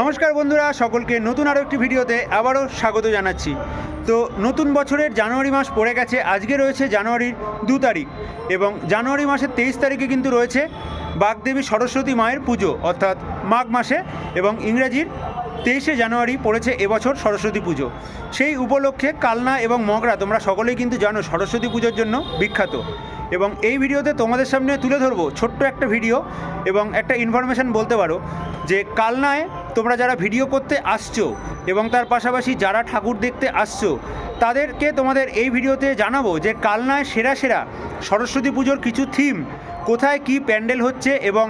নমস্কার বন্ধুরা, সকলকে নতুন আরও একটি ভিডিওতে আবারও স্বাগত জানাচ্ছি। তো নতুন বছরের জানুয়ারি মাস পড়ে গেছে, আজকে রয়েছে জানুয়ারির দু তারিখ এবং জানুয়ারি মাসের তেইশ তারিখে কিন্তু রয়েছে বাগদেবী সরস্বতী মায়ের পুজো, অর্থাৎ মাঘ মাসে এবং ইংরেজির তেইশে জানুয়ারি পড়েছে এবছর সরস্বতী পুজো। সেই উপলক্ষে কালনা এবং মগরা তোমরা সকলেই কিন্তু জানো সরস্বতী পুজোর জন্য বিখ্যাত এবং এই ভিডিওতে তোমাদের সামনে তুলে ধরবো ছোট্ট একটা ভিডিও এবং একটা ইনফরমেশন বলতে পারো যে কালনায় তোমরা যারা ভিডিও করতে আসছো এবং তার পাশাপাশি যারা ঠাকুর দেখতে আসছো, তাদেরকে তোমাদের এই ভিডিওতে জানাব যে কালনায় সেরা সেরা সরস্বতী পুজোর কিছু থিম কোথায় কি প্যান্ডেল হচ্ছে এবং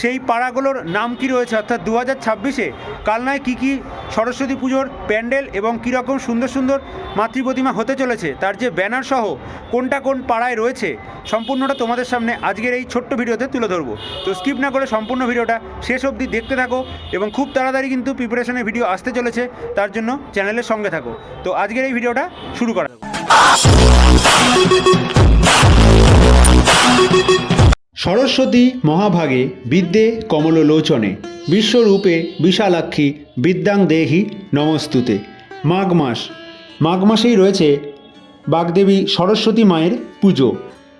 সেই পাড়াগুলোর নাম কি রয়েছে? অর্থাৎ দু হাজার ছাব্বিশে কালনায় কী কী সরস্বতী পুজোর প্যান্ডেল এবং কীরকম সুন্দর সুন্দর মাতৃপ্রতিমা হতে চলেছে? তার যে ব্যানার সহ কোনটা কোন পাড়ায় রয়েছে সম্পূর্ণটা তোমাদের সামনে আজকের এই ছোট্ট ভিডিওতে তুলে ধরবো। তো স্কিপ না করে সম্পূর্ণ ভিডিওটা শেষ অবধি দেখতে থাকো এবং খুব তাড়াতাড়ি কিন্তু প্রিপারেশনের ভিডিও আসতে চলেছে, তার জন্য চ্যানেলের সঙ্গে থাকো। তো আজকের এই ভিডিওটা শুরু করা। সরস্বতী মহাভাগে বিদ্যে কমললোচনে বিশ্বরূপে বিশালাক্ষী বিদ্যাং দেহি নমস্তুতে। মাঘ মাস মাঘ মাসেই রয়েছে বাগদেবী সরস্বতী মায়ের পুজো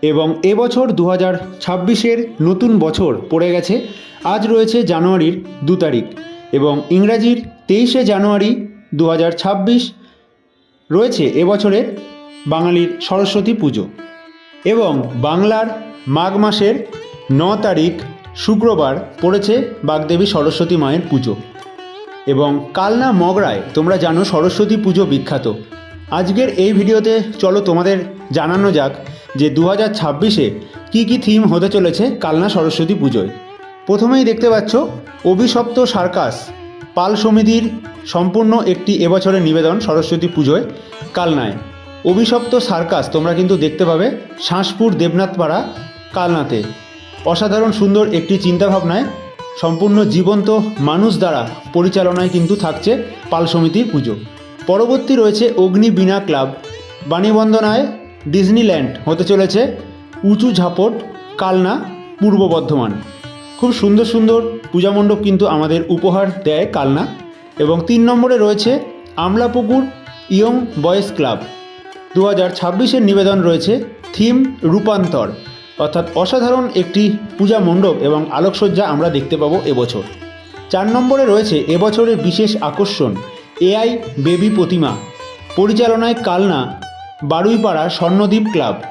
এবং এবছর দু হাজার ছাব্বিশের নতুন বছর পড়ে গেছে। আজ রয়েছে জানুয়ারির দু তারিখ এবং ইংরাজির তেইশে জানুয়ারি দু হাজার ছাব্বিশ রয়েছে এবছরের বাঙালির সরস্বতী পুজো এবং বাংলার মাঘ মাসের ন তারিখ শুক্রবার পড়েছে বাগদেবী সরস্বতী মায়ের পুজো। এবং কালনা মগরায় তোমরা জানো সরস্বতী পুজো বিখ্যাত। আজকের এই ভিডিওতে চলো তোমাদের জানানো যাক যে দু হাজার ছাব্বিশে কী কী থিম হতে চলেছে কালনা সরস্বতী পুজোয়। প্রথমেই দেখতে পাচ্ছ, অভিশপ্ত সার্কাস পাল সমিতির সম্পূর্ণ একটি এবছরের নিবেদন সরস্বতী পুজোয় কালনায়। অভিশপ্ত সার্কাস তোমরা কিন্তু দেখতে পাবে শাঁসপুর দেবনাথপাড়া কালনাতে। অসাধারণ সুন্দর একটি চিন্তাভাবনায় সম্পূর্ণ জীবন্ত মানুষ দ্বারা পরিচালনায় কিন্তু থাকছে পাল সমিতির পুজো। পরবর্তী রয়েছে অগ্নি বীণা ক্লাব। বাণীবন্দনায় ডিজনিল্যান্ড হতে চলেছে উঁচু ঝাপট কালনা পূর্ব বর্ধমান। খুব সুন্দর সুন্দর পূজা মণ্ডপ কিন্তু আমাদের উপহার দেয় কালনা এবং তিন নম্বরে রয়েছে আমলাপুকুর ইয়ং বয়েজ ক্লাব। দু হাজার নিবেদন রয়েছে থিম রূপান্তর। অর্থাৎ অসাধারণ একটি পূজা মণ্ডপ এবং আলোকসজ্জা আমরা দেখতে পাবো এবছর। চার নম্বরে রয়েছে এবছরের বিশেষ আকর্ষণ, এআই বেবি প্রতিমা, পরিচালনায় কালনা, বারুইপাড়া স্বর্ণদ্বীপ ক্লাব।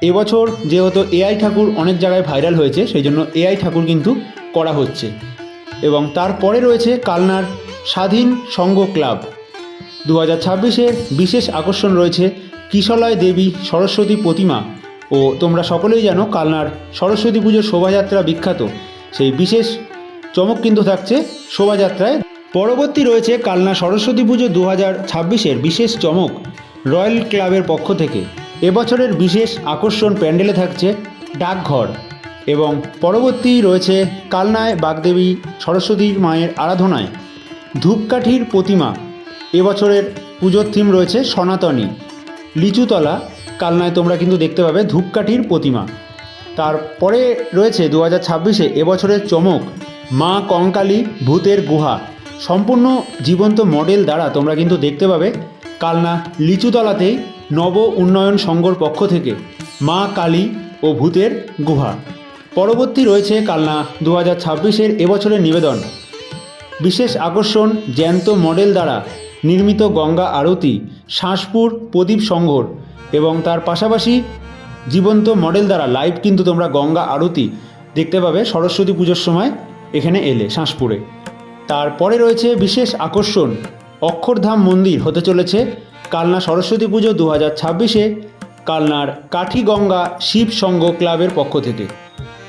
এবছর যেহেতু এআই ঠাকুর অনেক জায়গায় ভাইরাল হয়েছে সেই জন্য এআই ঠাকুর কিন্তু করা হচ্ছে। এবং তারপরে রয়েছে কালনার স্বাধীন সংঘ ক্লাব। দু হাজার বিশেষ আকর্ষণ রয়েছে কিশলয় দেবী সরস্বতী প্রতিমা ও তোমরা সকলেই জানো কালনার সরস্বতী পুজোর শোভাযাত্রা বিখ্যাত। সেই বিশেষ চমক কিন্তু থাকছে শোভাযাত্রায়। পরবর্তী রয়েছে কালনা সরস্বতী পুজো দু হাজার ছাব্বিশের বিশেষ চমক রয়্যাল ক্লাবের পক্ষ থেকে। এবছরের বিশেষ আকর্ষণ প্যান্ডেলে থাকছে ডাকঘর এবং পরবর্তী রয়েছে কালনায় বাগদেবী সরস্বতী মায়ের আরাধনায় ধূপকাঠির প্রতিমা। এবছরের পুজোর থিম রয়েছে সনাতনী, লিচুতলা কালনায় তোমরা কিন্তু দেখতে পাবে ধূপকাঠির প্রতিমা। তারপরে রয়েছে দু হাজার ছাব্বিশে এবছরের চমক, মা কঙ্কালী ভূতের গুহা। সম্পূর্ণ জীবন্ত মডেল দ্বারা তোমরা কিন্তু দেখতে পাবে কালনা লিচুতলাতেই নব উন্নয়ন সংঘর পক্ষ থেকে মা কালী ও ভূতের গুহা। পরবর্তী রয়েছে কালনা দু হাজার ছাব্বিশের এবছরের নিবেদন। বিশেষ আকর্ষণ জ্যান্ত মডেল দ্বারা নির্মিত গঙ্গা আরতি, শাঁসপুর প্রদীপ সংঘর। এবং তার পাশাপাশি জীবন্ত মডেল দ্বারা লাইভ কিন্তু তোমরা গঙ্গা আরতি দেখতে পাবে সরস্বতী পুজোর সময় এখানে এলে শাঁসপুরে। তারপরে রয়েছে বিশেষ আকর্ষণ, অক্ষরধাম মন্দির হতে চলেছে কালনা সরস্বতী পুজো দু হাজার ছাব্বিশে কালনার কাঠিগঙ্গা শিব সংঘ ক্লাবের পক্ষ থেকে।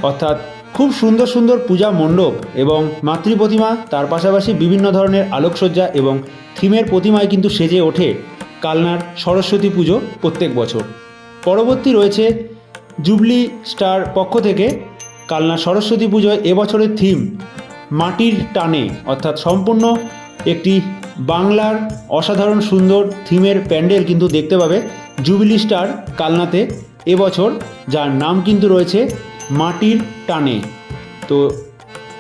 অর্থাৎ খুব সুন্দর সুন্দর পূজা মণ্ডপ এবং মাতৃ প্রতিমা তার পাশাপাশি বিভিন্ন ধরনের আলোকসজ্জা এবং থিমের প্রতিমায় কিন্তু সেজে ওঠে। কালনার সরস্বতী পুজো প্রত্যেক বছর। পরবর্তী রয়েছে জুবলি স্টার পক্ষ থেকে কালনা সরস্বতী পুজোয় এবছরের থিম মাটির টানে, অর্থাৎ সম্পূর্ণ একটি বাংলার অসাধারণ সুন্দর থিমের প্যান্ডেল কিন্তু দেখতে পাবে জুবিলি স্টার কালনাতে এবছর, যার নাম কিন্তু রয়েছে মাটির টানে। তো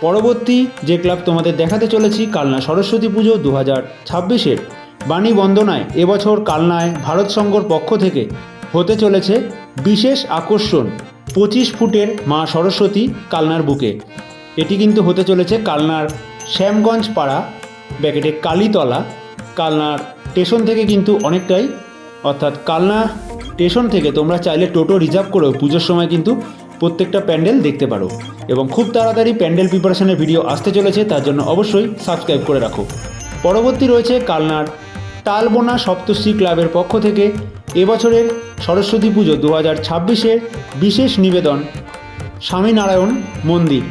পরবর্তী যে ক্লাব তোমাদের দেখাতে চলেছি, কালনা সরস্বতী পুজো দু হাজার ছাব্বিশের। বাণী বন্দনায় এবছর কালনায় ভারত সংঘর পক্ষ থেকে হতে চলেছে বিশেষ আকর্ষণ। পঁচিশ ফুটের মা সরস্বতী কালনার বুকে। এটি কিন্তু হতে চলেছে কালনার শ্যামগঞ্জ পাড়া, ব্যাকেটে কালীতলা। কালনার স্টেশন থেকে কিন্তু অনেকটাই, অর্থাৎ কালনা স্টেশন থেকে তোমরা চাইলে টোটো রিজার্ভ করেও পুজোর সময় কিন্তু প্রত্যেকটা প্যান্ডেল দেখতে পারো। এবং খুব তাড়াতাড়ি প্যান্ডেল প্রিপারেশনের ভিডিও আসতে চলেছে, তার জন্য অবশ্যই সাবস্ক্রাইব করে রাখো। পরবর্তী রয়েছে কালনার তালবোনা সপ্তশ্রী ক্লাবের পক্ষ থেকে এবছরের সরস্বতী পুজো দু হাজার ছাব্বিশের বিশেষ নিবেদন। স্বামীনারায়ণ মন্দির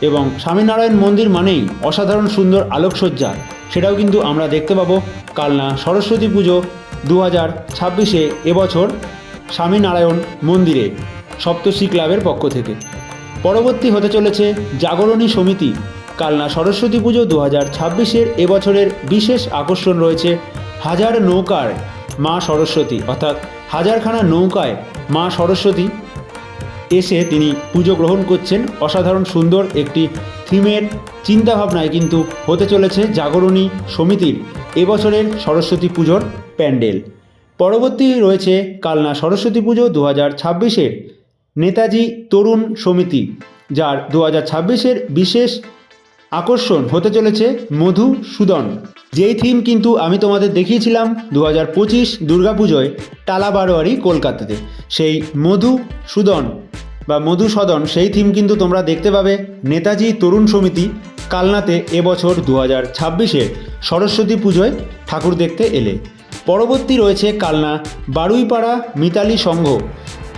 এবং স্বামীনারায়ণ মন্দির মানেই অসাধারণ সুন্দর আলোকসজ্জা। সেটাও কিন্তু আমরা দেখতে পাবো কালনা সরস্বতী পুজো দু হাজার ছাব্বিশে এবছর স্বামীনারায়ণ মন্দিরে সপ্তশ্রী ক্লাবের পক্ষ থেকে। পরবর্তী হতে চলেছে জাগরণী সমিতি। কালনা সরস্বতী পুজো দু হাজার ছাব্বিশের এবছরের বিশেষ আকর্ষণ রয়েছে হাজার নৌকার মা সরস্বতী, অর্থাৎ হাজারখানা নৌকায় মা সরস্বতী এসে তিনি পুজো গ্রহণ করছেন। অসাধারণ সুন্দর একটি থিমের চিন্তাভাবনায় কিন্তু হতে চলেছে জাগরণী সমিতির এবছরের সরস্বতী পুজোর প্যান্ডেল। পরবর্তী রয়েছে কালনা সরস্বতী পুজো দু হাজার ছাব্বিশের। নেতাজি তরুণ সমিতি, যার দু হাজার ছাব্বিশের বিশেষ আকর্ষণ হতে চলেছে মধুসূদন। যেই থিম কিন্তু আমি তোমাদের দেখিয়েছিলাম দু হাজার পঁচিশ দুর্গাপুজোয় টালা বারোয়ারি কলকাতাতে, সেই মধুসূদন বা মধুসদন সেই থিম কিন্তু তোমরা দেখতে পাবে নেতাজি তরুণ সমিতি কালনাতে এবছর দু হাজার ছাব্বিশে সরস্বতী পুজোয় ঠাকুর দেখতে এলে। পরবর্তী রয়েছে কালনা বারুইপাড়া মিতালি সংঘ।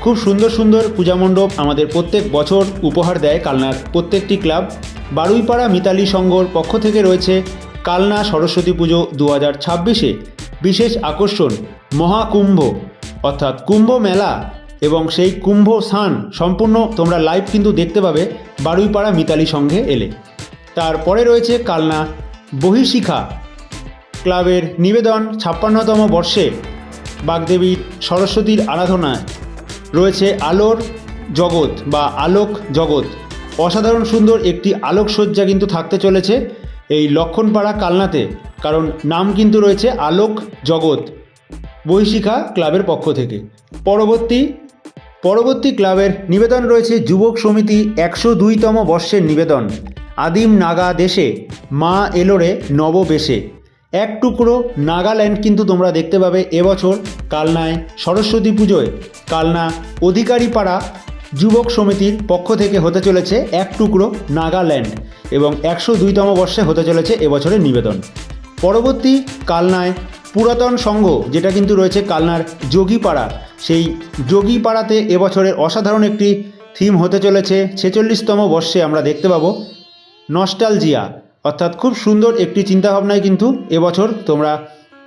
খুব সুন্দর সুন্দর পূজা মণ্ডপ আমাদের প্রত্যেক বছর উপহার দেয় কালনার প্রত্যেকটি ক্লাব। বারুইপাড়া মিতালি সংঘর পক্ষ থেকে রয়েছে কালনা সরস্বতী পুজো দু হাজার ছাব্বিশে বিশেষ আকর্ষণ মহাকুম্ভ, অর্থাৎ কুম্ভ মেলা এবং সেই কুম্ভ স্নান সম্পূর্ণ তোমরা লাইভ কিন্তু দেখতে পাবে বারুইপাড়া মিতালি সংঘে এলে। তারপরে রয়েছে কালনা বহিশিখা ক্লাবের নিবেদন ছাপ্পান্নতম বর্ষে বাগদেবীর সরস্বতীর আরাধনায়। রয়েছে আলোর জগৎ বা আলোক জগৎ। অসাধারণ সুন্দর একটি আলোকসজ্জা কিন্তু থাকতে চলেছে। এই লক্ষণপাড়া কালনাতে, কারণ নাম কিন্তু রয়েছে আলোক জগৎ বৈশিখা ক্লাবের পক্ষ থেকে। পরবর্তী পরবর্তী ক্লাবের নিবেদন রয়েছে যুবক সমিতি একশো দুইতম বর্ষের নিবেদন। আদিম নাগা দেশে মা এলোরে নববেশে। এক টুকরো নাগাল্যান্ড কিন্তু তোমরা দেখতে পাবে এবছর কালনায় সরস্বতী পুজোয়। কালনা অধিকারী পাড়া যুবক সমিতির পক্ষ থেকে হতে চলেছে এক টুকরো নাগাল্যান্ড এবং একশো দুইতম বর্ষে হতে চলেছে এবছরের নিবেদন। পরবর্তী কালনায় পুরাতন সংঘ, যেটা কিন্তু রয়েছে কালনার যোগীপাড়া, সেই যোগীপাড়াতে এবছরের অসাধারণ একটি থিম হতে চলেছে ছেচল্লিশতম বর্ষে আমরা দেখতে পাবো নস্টালজিয়া। অর্থাৎ খুব সুন্দর একটি চিন্তাভাবনায় কিন্তু এবছর তোমরা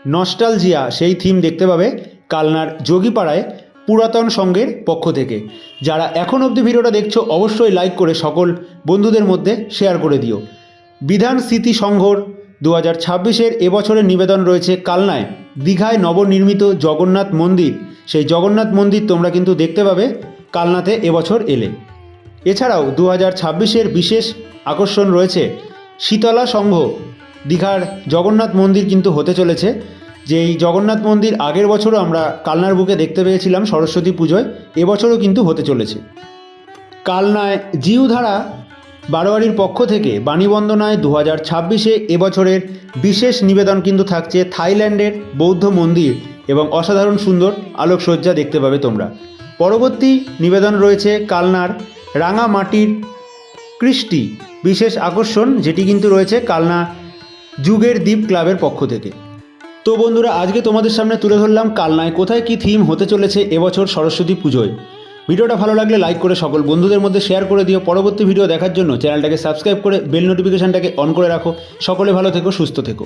নস্টালজিয়া, সেই থিম দেখতে পাবে কালনার যোগীপাড়ায়। পুরাতন সংঘের পক্ষ থেকে। যারা এখন অবধি ভিডিওটা দেখছ, অবশ্যই লাইক করে সকল বন্ধুদের মধ্যে শেয়ার করে দিও। বিধান স্মৃতি সংঘর দু হাজার ছাব্বিশের এবছরের নিবেদন রয়েছে কালনায় দীঘায় নবনির্মিত জগন্নাথ মন্দির। সেই জগন্নাথ মন্দির তোমরা কিন্তু দেখতে পাবে কালনাতে এবছর এলে। এছাড়াও দু হাজার ছাব্বিশের বিশেষ আকর্ষণ রয়েছে শীতলা সংঘ। দীঘার জগন্নাথ মন্দির কিন্তু হতে চলেছে। যে এই জগন্নাথ মন্দির আগের বছরও আমরা কালনার বুকে দেখতে পেয়েছিলাম সরস্বতী পুজোয়, এবছরও কিন্তু হতে চলেছে। কালনায় জিউধারা বারোয়ারির পক্ষ থেকে বাণীবন্দনায় দু হাজার ছাব্বিশে এবছরের বিশেষ নিবেদন কিন্তু থাকছে থাইল্যান্ডের বৌদ্ধ মন্দির এবং অসাধারণ সুন্দর আলোকসজ্জা দেখতে পাবে তোমরা। পরবর্তী নিবেদন রয়েছে কালনার রাঙা মাটির কৃষ্টি বিশেষ আকর্ষণ, যেটি কিন্তু রয়েছে কালনা যুগের দ্বীপ ক্লাবের পক্ষ থেকে। তো বন্ধুরা, আজকে তোমাদের সামনে তুলে ধরলাম কালনায় কোথায় কি থিম হতে চলেছে এবছর সরস্বতী পুজোয়। ভিডিওটা ভালো লাগলে লাইক করে সকল বন্ধুদের মধ্যে শেয়ার করে দিও। পরবর্তী ভিডিও দেখার জন্য চ্যানেলটাকে সাবস্ক্রাইব করে বেল নোটিফিকেশানটাকে অন করে রাখো। সকলে ভালো থেকো, সুস্থ থেকো।